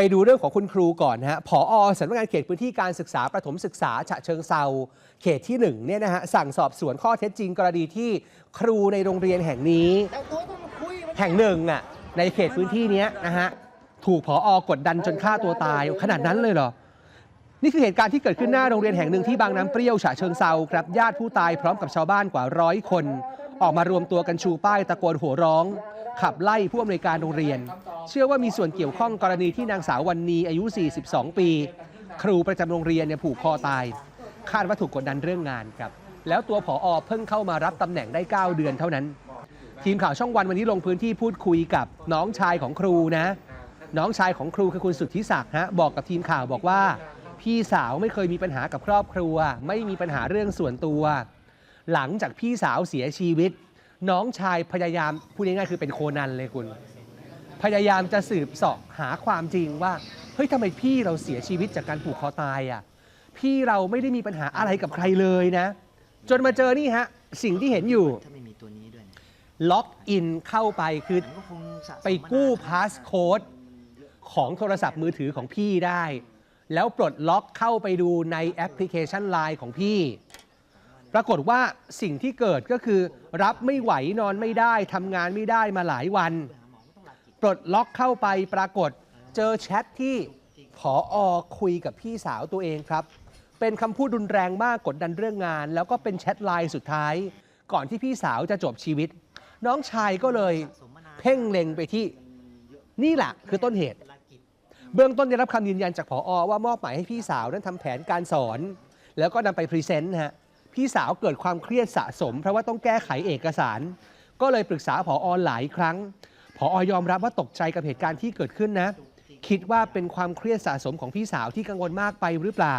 ไปดูเรื่องของคุณครูก่อนนะฮะผอสำนักงานเขตพื้นที่การศึกษาประถมศึกษาฉะเชิงเซาเขตที่หนึ่งเนี่ยนะฮะสั่งสอบสวนข้อเท็จจริงกรณีที่ครูในโรงเรียนแห่งนี้ แห่งหนึ่งอะในเขตพื้นที่เนี้ยนะฮะถูกผออกดดันจนฆ่าตัวตายขนาดนั้นเลยเหรอ นี่คือเหตุการณ์ที่เกิดขึ้นหน้าโรงเรียนแห่งหนึ่งที่บางน้ำเปรี้ยวฉะเชิงเซาครับญาติผู้ตายพร้อมกับชาวบ้านกว่าร้อยคน ออกมารวมตัวกันชูป้ายตะโกนโห่ร้อง ขับไล่ผู้อำนวยการโรงเรียน เชื่อว่ามีส่วนเกี่ยวข้องกรณีที่นางสาววันนีอายุ 42 ปี ครูประจำโรงเรียนเนี่ยผูกคอตาย คาดว่าถูกกดดันเรื่องงานครับ แล้วตัวผอเพิ่งเข้ามารับตำแหน่งได้ 9 เดือนเท่านั้น ทีมข่าวช่องวันวันนี้ลงพื้นที่พูดคุยกับน้องชายของครูนะ น้องชายของครูคือคุณสุทธิศักดิ์ฮะบอกกับทีมข่าวบอกว่า พี่สาวไม่เคยมีปัญหากับครอบครัว ไม่มีปัญหาเรื่องส่วนตัว หลังจากพี่สาวเสียชีวิต น้องชายพยายามพูดง่ายๆคือเป็นโคนันเลยคุณ พยายามจะสืบเสอบหาความจริงว่าเฮ้ยทำไมพี่เราเสียชีวิตจากการผูกคอตายอะพี่เราไม่ได้มีปัญหาอะไรกับใครเลยนะ จนมาเจอนี่ฮะ สิ่งที่เห็นอยู่ถ้าไม่มีตัวนี้ด้วยล็อกอินเข้าไปคือมันก็คงสะสมไปกู้พาสโค้ดของโทรศัพท์มือถือของพี่ได้ แล้วปลดล็อกเข้าไปดูในแอปพลิเคชัน Line ของพี่ ปรากฏว่าสิ่งที่เกิดก็คือรับไม่ไหวนอนไม่ได้ทำงานไม่ได้มาหลายวัน ปลดล็อกเข้าไปปรากฏเจอแชทที่ผออคุยกับพี่สาวตัวเองครับ เป็นคำพูดรุนแรงมากกดดันเรื่องงาน แล้วก็เป็นแชทไลน์สุดท้าย ก่อนที่พี่สาวจะจบชีวิต น้องชายก็เลย เพ่งเล็งไปที่ นี่แหละคือต้นเหตุ เบื้องต้นได้รับคำยืนยันจากผอว่ามอบหมายให้พี่สาวนั้นทำแผนการสอน แล้วก็นำไปพรีเซนต์นะฮะพี่สาวเกิดความเครียดสะสม เพราะว่าต้องแก้ไขเอกสาร ก็เลยปรึกษาผอหลายครั้งผอยอมรับว่าตกใจกับเหตุการณ์ที่เกิดขึ้นนะ คิดว่าเป็นความเครียดสะสมของพี่สาวที่กังวลมากไปหรือเปล่า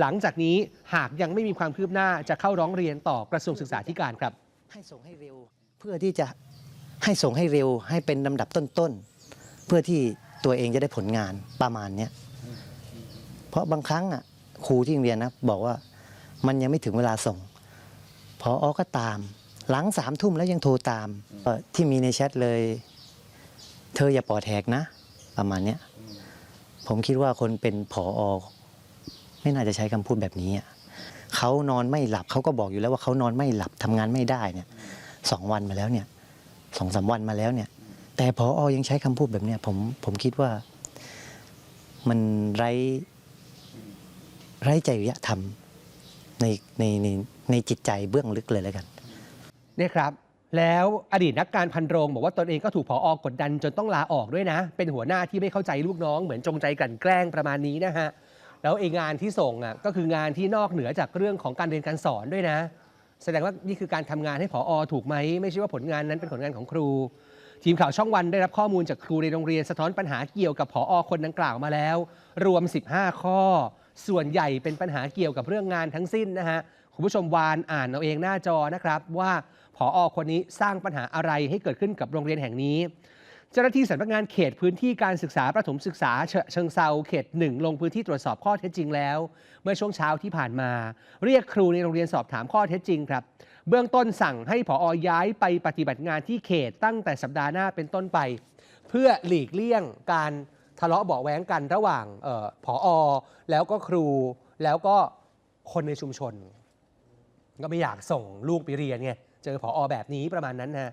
หลังจากนี้หากยังไม่มีความคืบหน้าจะเข้าร้องเรียนต่อกระทรวงศึกษาธิการครับ ให้ส่งให้เร็ว เพื่อที่จะให้ส่งให้เร็วให้เป็นลำดับต้นๆเพื่อที่ ตัวเองจะได้ผลงานประมาณเนี้ยเพราะบางครั้งอะครูที่โรงเรียนนะบอกว่ามันยังไม่ถึงเวลาส่ง พออก็ตาม หลังสามทุ่มแล้วยังโทรตามที่มีในแชทเลย เธออย่าปอดแหกนะ ประมาณเนี้ยผมคิดว่าคนเป็นผออไม่น่าจะใช้คำพูดแบบนี้อะเขานอนไม่หลับเขาก็บอกอยู่แล้วว่าเขานอนไม่หลับทำงานไม่ได้เนี่ยสองวันมาแล้วเนี่ยสองสามวันมาแล้วเนี่ย แต่พออยังใช้คำพูดแบบเนี้ยผมผมคิดว่ามันไร้ไร้จริยธรรมในในในในจิตใจเบื้องลึกเลยแล้วกัน เนี่ยครับ แล้วอดีตนักการพันโรงบอกว่าตนเองก็ถูกผออกดดันจนต้องลาออกด้วยนะ เป็นหัวหน้าที่ไม่เข้าใจลูกน้องเหมือนจงใจกลั่นแกล้งประมาณนี้นะฮะ แล้วไองานที่ส่งอะก็คืองานที่นอกเหนือจากเรื่องของการเรียนการสอนด้วยนะ แสดงว่านี่คือการทำงานให้ผอถูกไหมไม่ใช่ว่าผลงานนั้นเป็นผลงานของครู ทีมข่าวช่องวันได้รับข้อมูลจากครูในโรงเรียนสะท้อนปัญหาเกี่ยวกับผอคนดังกล่าวมาแล้ว รวม 15 ข้อ ส่วนใหญ่เป็นปัญหาเกี่ยวกับเรื่องงานทั้งสิ้นนะฮะคุณผู้ชมวานอ่านเอาเองหน้าจอนะครับว่าผอคนนี้สร้างปัญหาอะไรให้เกิดขึ้นกับโรงเรียนแห่งนี้ เจ้าหน้าที่สำนักงานเขตพื้นที่การศึกษาประถมศึกษาเชิงเซาเขตหนึ่งลงพื้นที่ตรวจสอบข้อเท็จจริงแล้ว เมื่อช่วงเช้าที่ผ่านมา เรียกครูในโรงเรียนสอบถามข้อเท็จจริงครับ เบื้องต้นสั่งให้ผอย้ายไปปฏิบัติงานที่เขตตั้งแต่สัปดาห์หน้าเป็นต้นไป เพื่อหลีกเลี่ยงการทะเลาะเบาะแว้งกันระหว่างออผอแล้วก็ครูแล้วก็คนในชุมชน ก็ไม่อยากส่งลูกไปเรียนไงเจอผอแบบนี้ประมาณนั้นนะ